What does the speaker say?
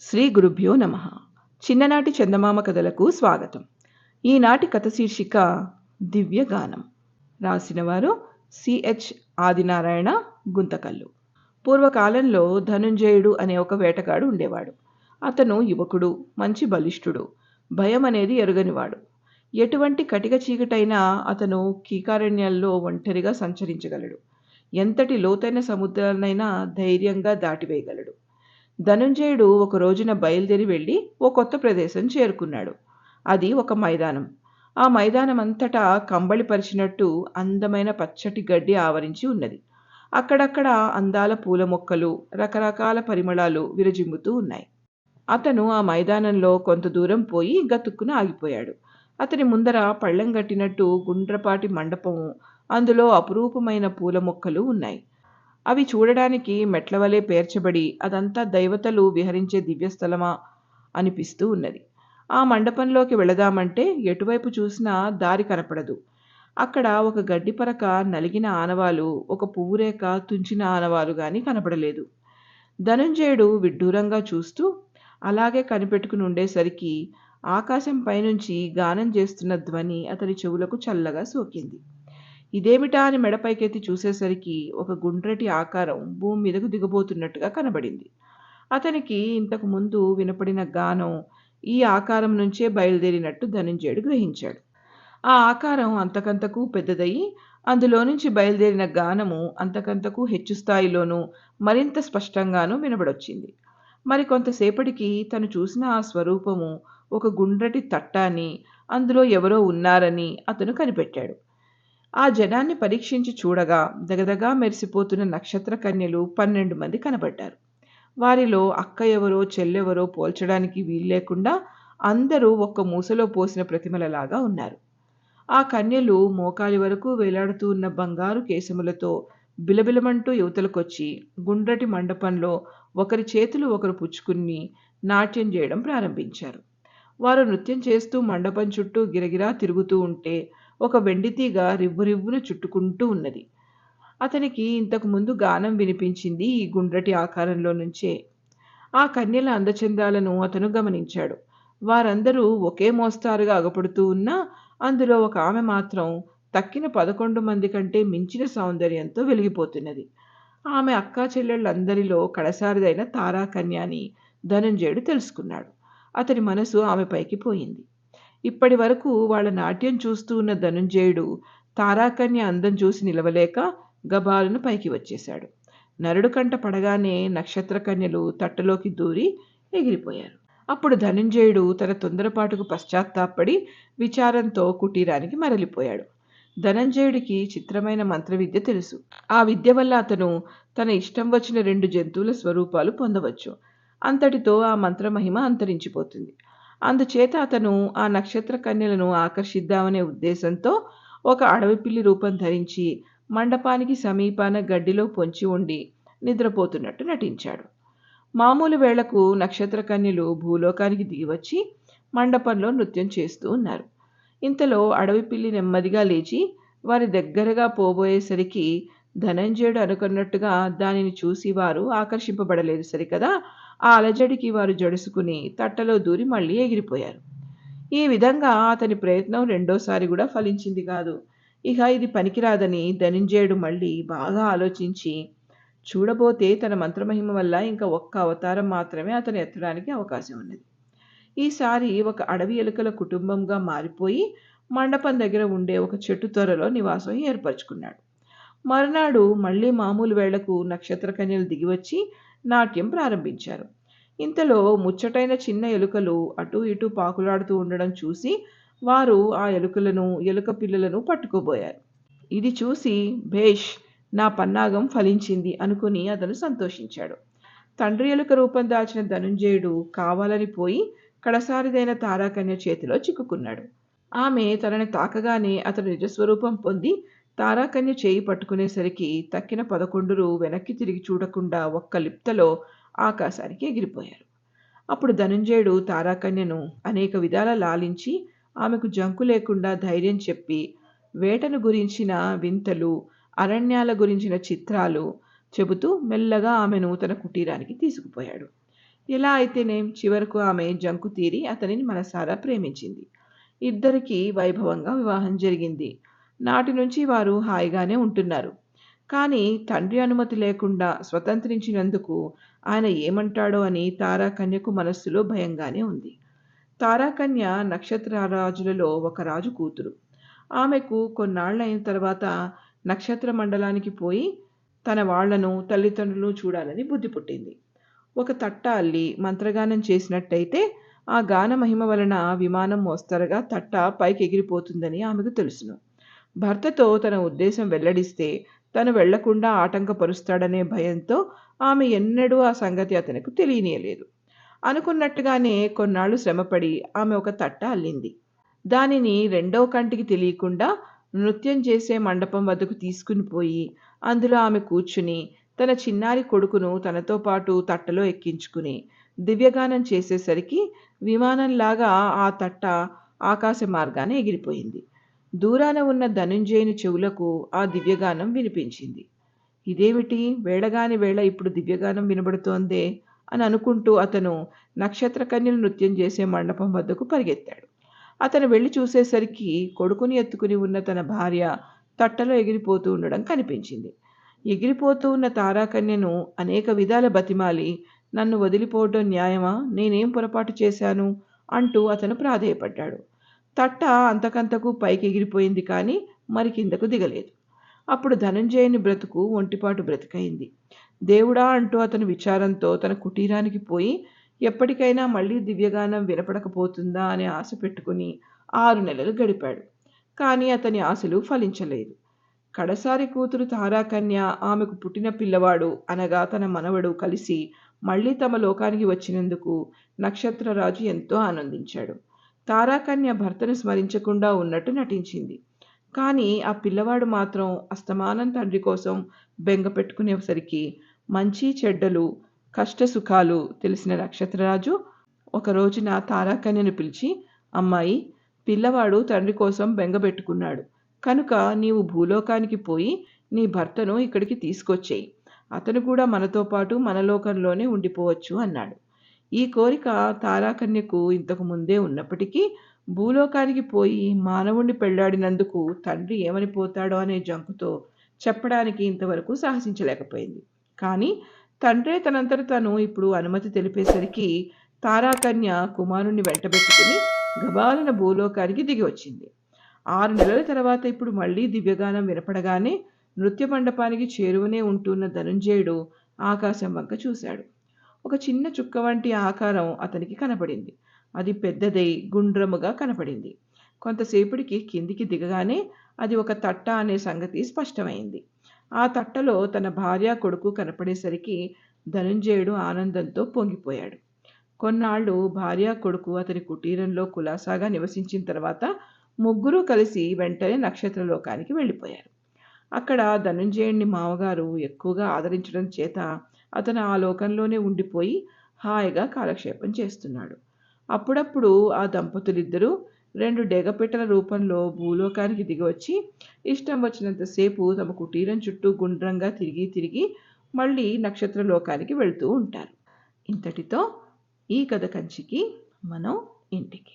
శ్రీ గురుభ్యో నమ. చిన్ననాటి చందమామ కథలకు స్వాగతం. ఈనాటి కథ శీర్షిక దివ్యగానం రాసినవారు సిహెచ్ ఆదినారాయణ గుంతకల్లు. పూర్వకాలంలో ధనుంజయుడు అనే ఒక వేటగాడు ఉండేవాడు. అతను యువకుడు మంచి బలిష్ఠుడు భయం అనేది ఎరుగనివాడు. ఎటువంటి కటిక చీకటైనా అతను కీకారణ్యాల్లో ఒంటరిగా సంచరించగలడు. ఎంతటి లోతైన సముద్రాలనైనా ధైర్యంగా దాటివేయగలడు. ధనుంజయుడు ఒక రోజున బయలుదేరి వెళ్ళి ఓ కొత్త ప్రదేశం చేరుకున్నాడు. అది ఒక మైదానం. ఆ మైదానం అంతటా కంబళిపరిచినట్టు అందమైన పచ్చటి గడ్డి ఆవరించి ఉన్నది. అక్కడక్కడ అందాల పూల మొక్కలు రకరకాల పరిమళాలు విరజిమ్ముతూ ఉన్నాయి. అతను ఆ మైదానంలో కొంత దూరం పోయి గతుక్కున ఆగిపోయాడు. అతని ముందర పళ్ళెం గట్టినట్టు గుండ్రపాటి మండపము అందులో అపురూపమైన పూల మొక్కలు ఉన్నాయి. అవి చూడడానికి మెట్లవలే పేర్చబడి అదంతా దైవతలు విహరించే దివ్యస్థలమా అనిపిస్తూ ఉన్నది. ఆ మండపంలోకి వెళదామంటే ఎటువైపు చూసినా దారి కనపడదు. అక్కడ ఒక గడ్డి పరక నలిగిన ఆనవాలు ఒక పువ్వురేక తుంచిన ఆనవాలు గాని కనపడలేదు. ధనుంజయుడు విడ్డూరంగా చూస్తూ అలాగే కనిపెట్టుకుని ఉండేసరికి ఆకాశం పైనుంచి గానం చేస్తున్న ధ్వని అతని చెవులకు చల్లగా సోకింది. ఇదేమిటా అని మెడపైకెత్తి చూసేసరికి ఒక గుండ్రటి ఆకారం భూమి మీదకు దిగబోతున్నట్టుగా కనబడింది. అతనికి ఇంతకు ముందు వినపడిన గానం ఈ ఆకారం నుంచే బయలుదేరినట్టు ధనుంజయుడు గ్రహించాడు. ఆ ఆకారం అంతకంతకు పెద్దదయ్యి అందులో నుంచి బయలుదేరిన గానము అంతకంతకు హెచ్చు స్థాయిలోనూ మరింత స్పష్టంగానూ వినబడొచ్చింది. మరి కొంతసేపటికి తను చూసిన ఆ స్వరూపము ఒక గుండ్రటి తట్టాని అందులో ఎవరో ఉన్నారని అతను కనిపెట్టాడు. ఆ జనాన్ని పరీక్షించి చూడగా దగదగా మెరిసిపోతున్న నక్షత్ర కన్యలు పన్నెండు మంది కనబడ్డారు. వారిలో అక్క ఎవరో చెల్లెవరో పోల్చడానికి వీల్లేకుండా అందరూ ఒక్క మూసలో పోసిన ప్రతిమలలాగా ఉన్నారు. ఆ కన్యలు మోకాలి వరకు వేలాడుతూ ఉన్న బంగారు కేశములతో బిలబిలమంటూ యువతలకొచ్చి గుండ్రటి మండపంలో ఒకరి చేతులు ఒకరు పుచ్చుకుని నాట్యం చేయడం ప్రారంభించారు. వారు నృత్యం చేస్తూ మండపం చుట్టూ గిరగిరా తిరుగుతూ ఉంటే ఒక వెండితీగ రివ్వురివ్వును చుట్టుకుంటూ ఉన్నది. అతనికి ఇంతకుముందు గానం వినిపించింది ఈ గుండ్రటి ఆకారంలో నుంచే. ఆ కన్యల అందచందాలను అతను గమనించాడు. వారందరూ ఒకే మోస్తారుగా అగపడుతూ ఉన్నా అందులో ఒక ఆమె మాత్రం తక్కిన పదకొండు మంది కంటే మించిన సౌందర్యంతో వెలిగిపోతున్నది. ఆమె అక్కా చెల్లెళ్ళందరిలో కడసారిదైన తారాకన్య అని ధనంజయుడు తెలుసుకున్నాడు. అతని మనసు ఆమె పైకి పోయింది. ఇప్పటి వరకు వాళ్ళ నాట్యం చూస్తూ ఉన్న ధనుంజయుడు తారాకన్య అందం చూసి నిలవలేక గబాలను పైకి వచ్చేశాడు. నరుడు కంట పడగానే నక్షత్రకన్యలు తట్టలోకి దూరి ఎగిరిపోయారు. అప్పుడు ధనుంజయుడు తన తొందరపాటుకు పశ్చాత్తాపడి విచారంతో కుటీరానికి మరలిపోయాడు. ధనంజయుడికి చిత్రమైన మంత్ర విద్య తెలుసు. ఆ విద్య వల్ల అతను తన ఇష్టం వచ్చిన రెండు జంతువుల స్వరూపాలు పొందవచ్చు. అంతటితో ఆ మంత్రమహిమ అంతరించిపోతుంది. అందుచేత అతను ఆ నక్షత్ర కన్యలను ఆకర్షిద్దామనే ఉద్దేశంతో ఒక అడవిపిల్లి రూపం ధరించి మండపానికి సమీపాన గడ్డిలో పొంచి ఉండి నిద్రపోతున్నట్టు నటించాడు. మామూలు వేళకు నక్షత్ర కన్యలు భూలోకానికి దిగివచ్చి మండపంలో నృత్యం చేస్తూ ఉన్నారు. ఇంతలో అడవిపిల్లి నెమ్మదిగా లేచి వారి దగ్గరగా పోబోయేసరికి ధనంజయుడు అనుకున్నట్టుగా దానిని చూసి వారు ఆకర్షింపబడలేదు సరికదా? ఆ అలజడికి వారు జడుసుకుని తట్టలో దూరి మళ్ళీ ఎగిరిపోయారు. ఈ విధంగా అతని ప్రయత్నం రెండోసారి కూడా ఫలించింది కాదు. ఇక ఇది పనికిరాదని ధనుంజయుడు మళ్ళీ బాగా ఆలోచించి చూడబోతే తన మంత్రమహిమ వల్ల ఇంకా ఒక్క అవతారం మాత్రమే అతను ఎత్తడానికి అవకాశం ఉన్నది. ఈసారి ఒక అడవి ఎలుకల కుటుంబంగా మారిపోయి మండపం దగ్గర ఉండే ఒక చెట్టు త్వరలో నివాసం ఏర్పరచుకున్నాడు. మరునాడు మళ్ళీ మామూలు వేళకు నక్షత్ర కన్యలు దిగివచ్చి నాట్యం ప్రారంభించారు. ఇంతలో ముచ్చటైన చిన్న ఎలుకలు అటు ఇటు పాకులాడుతూ ఉండడం చూసి వారు ఆ ఎలుకలను ఎలుక పిల్లలను పట్టుకోబోయారు. ఇది చూసి భేష్ నా పన్నాగం ఫలించింది అనుకుని అతను సంతోషించాడు. తండ్రి ఎలుక రూపం దాచిన ధనుంజయుడు కావాలని పోయి కడసారిదైన తారాకన్య చేతిలో చిక్కుకున్నాడు. ఆమె తనని తాకగానే అతను నిజస్వరూపం పొంది తారాకన్య చేయి పట్టుకునేసరికి తక్కిన పదకొండురు వెనక్కి తిరిగి చూడకుండా ఒక్క లిప్తలో ఆకాశానికి ఎగిరిపోయారు. అప్పుడు ధనుంజయుడు తారాకన్యను అనేక విధాల లాలించి ఆమెకు జంకు లేకుండా ధైర్యం చెప్పి వేటను గురించిన వింతలు అరణ్యాల గురించిన చిత్రాలు చెబుతూ మెల్లగా ఆమెను తన కుటీరానికి తీసుకుపోయాడు. ఎలా అయితేనేం చివరకు ఆమె జంకు తీరి అతనిని మనసారా ప్రేమించింది. ఇద్దరికీ వైభవంగా వివాహం జరిగింది. నాటి నుంచి వారు హాయిగానే ఉంటున్నారు. కానీ తండ్రి అనుమతి లేకుండా స్వతంత్రించినందుకు ఆయన ఏమంటాడో అని తారాకన్యకు మనస్సులో భయంగానే ఉంది. తారాకన్య నక్షత్రరాజులలో ఒక రాజు కూతురు. ఆమెకు కొన్నాళ్ళైన తర్వాత నక్షత్ర మండలానికి పోయి తన వాళ్ళను తల్లిదండ్రులు చూడాలని బుద్ధి పుట్టింది. ఒక తట్ట అల్లి మంత్రగానం చేసినట్టయితే ఆ గాన మహిమ వలన విమానం మోస్తరుగా తట్ట పైకి ఎగిరిపోతుందని ఆమెకు తెలుసును. భర్తతో తన ఉద్దేశం వెల్లడిస్తే తను వెళ్ళకుండా ఆటంకపరుస్తాడనే భయంతో ఆమె ఎన్నడూ ఆ సంగతి అతనికి తెలియనియలేదు. అనుకున్నట్టుగానే కొన్నాళ్ళు శ్రమపడి ఆమె ఒక తట్ట అల్లింది. దానిని రెండో కంటికి తెలియకుండా నృత్యం చేసే మండపం వద్దకు తీసుకుని పోయి అందులో ఆమె కూర్చుని తన చిన్నారి కొడుకును తనతో పాటు తట్టలో ఎక్కించుకుని దివ్యగానం చేసేసరికి విమానంలాగా ఆ తట్ట ఆకాశ మార్గాన ఎగిరిపోయింది. దూరాన ఉన్న ధనుంజయుని చెవులకు ఆ దివ్యగానం వినిపించింది. ఇదేమిటి? వేళగాని వేళ ఇప్పుడు దివ్యగానం వినబడుతోందే? అని అనుకుంటూ అతను నక్షత్రకన్యలు నృత్యం చేసే మండపం వద్దకు పరిగెత్తాడు. అతను వెళ్ళి చూసేసరికి కొడుకుని ఎత్తుకుని ఉన్న తన భార్య తట్టలో ఎగిరిపోతూ ఉండడం కనిపించింది. ఎగిరిపోతూ ఉన్న తారాకన్యను అనేక విధాల బతిమాలి నన్ను వదిలిపోవడం న్యాయమా? నేనేం పొరపాటు చేశాను? అంటూ అతను ప్రాధేయపడ్డాడు. తట్ట అంతకంతకు పైకి ఎగిరిపోయింది కానీ మరి కిందకు దిగలేదు. అప్పుడు ధనంజయుని బ్రతుకు ఒంటిపాటు బ్రతికైంది దేవుడా అంటూ అతను విచారంతో తన కుటీరానికి పోయి ఎప్పటికైనా మళ్ళీ దివ్యగానం వినపడకపోతుందా అనే ఆశ పెట్టుకుని ఆరు నెలలు గడిపాడు. కానీ అతని ఆశలు ఫలించలేదు. కడసారి కూతురు తారాకన్య ఆమెకు పుట్టిన పిల్లవాడు అనగా తన మనవడు కలిసి మళ్ళీ తమ లోకానికి వచ్చినందుకు నక్షత్రరాజు ఎంతో ఆనందించాడు. తారాకన్య భర్తను స్మరించకుండా ఉన్నట్టు నటించింది. కానీ ఆ పిల్లవాడు మాత్రం అస్తమానం తండ్రి కోసం బెంగ పెట్టుకునేసరికి మంచి చెడ్డలు కష్ట సుఖాలు తెలిసిన నక్షత్రరాజు ఒక రోజున తారాకన్యను పిలిచి అమ్మాయి పిల్లవాడు తండ్రి కోసం బెంగబెట్టుకున్నాడు కనుక నీవు భూలోకానికి పోయి నీ భర్తను ఇక్కడికి తీసుకొచ్చేయి. అతను కూడా మనతో పాటు మన లోకంలోనే ఉండిపోవచ్చు అన్నాడు. ఈ కోరిక తారాకన్యకు ఇంతకు ముందే ఉన్నప్పటికీ భూలోకానికి పోయి మానవుణ్ణి పెళ్ళాడినందుకు తండ్రి ఏమని పోతాడో అనే జంకుతో చెప్పడానికి ఇంతవరకు సాహసించలేకపోయింది. కానీ తండ్రే తనంతట తను ఇప్పుడు అనుమతి తెలిపేసరికి తారాకన్య కుమారుణ్ణి వెంటబెట్టుకుని గబాలన భూలోకానికి దిగి వచ్చింది. ఆరు నెలల తర్వాత ఇప్పుడు మళ్ళీ దివ్యగానం వినపడగానే నృత్య మండపానికి చేరువనే ఉంటున్న ధనుంజయుడు ఆకాశం వంక చూశాడు. ఒక చిన్న చుక్క వంటి ఆకారం అతనికి కనపడింది. అది పెద్దదై గుండ్రముగా కనపడింది. కొంతసేపటికి కిందికి దిగగానే అది ఒక తట్ట అనే సంగతి స్పష్టమైంది. ఆ తట్టలో తన భార్య కొడుకు కనపడేసరికి ధనుంజయుడు ఆనందంతో పొంగిపోయాడు. కొన్నాళ్ళు భార్య కొడుకు అతని కుటీరంలో కులాసాగా నివసించిన తర్వాత ముగ్గురూ కలిసి వెంటనే నక్షత్రలోకానికి వెళ్ళిపోయారు. అక్కడ ధనుంజయుడిని మామగారు ఎక్కువగా ఆదరించడం చేత అతను ఆ లోకంలోనే ఉండిపోయి హాయిగా కాలక్షేపం చేస్తున్నాడు. అప్పుడప్పుడు ఆ దంపతులిద్దరూ రెండు డెగపెట్టల రూపంలో భూలోకానికి దిగవచ్చి ఇష్టం వచ్చినంతసేపు తమ కుటీరం చుట్టూ గుండ్రంగా తిరిగి తిరిగి మళ్ళీ నక్షత్ర లోకానికి వెళ్తూ ఉంటారు. ఇంతటితో ఈ కథ కంచికి మనం ఇంటికి.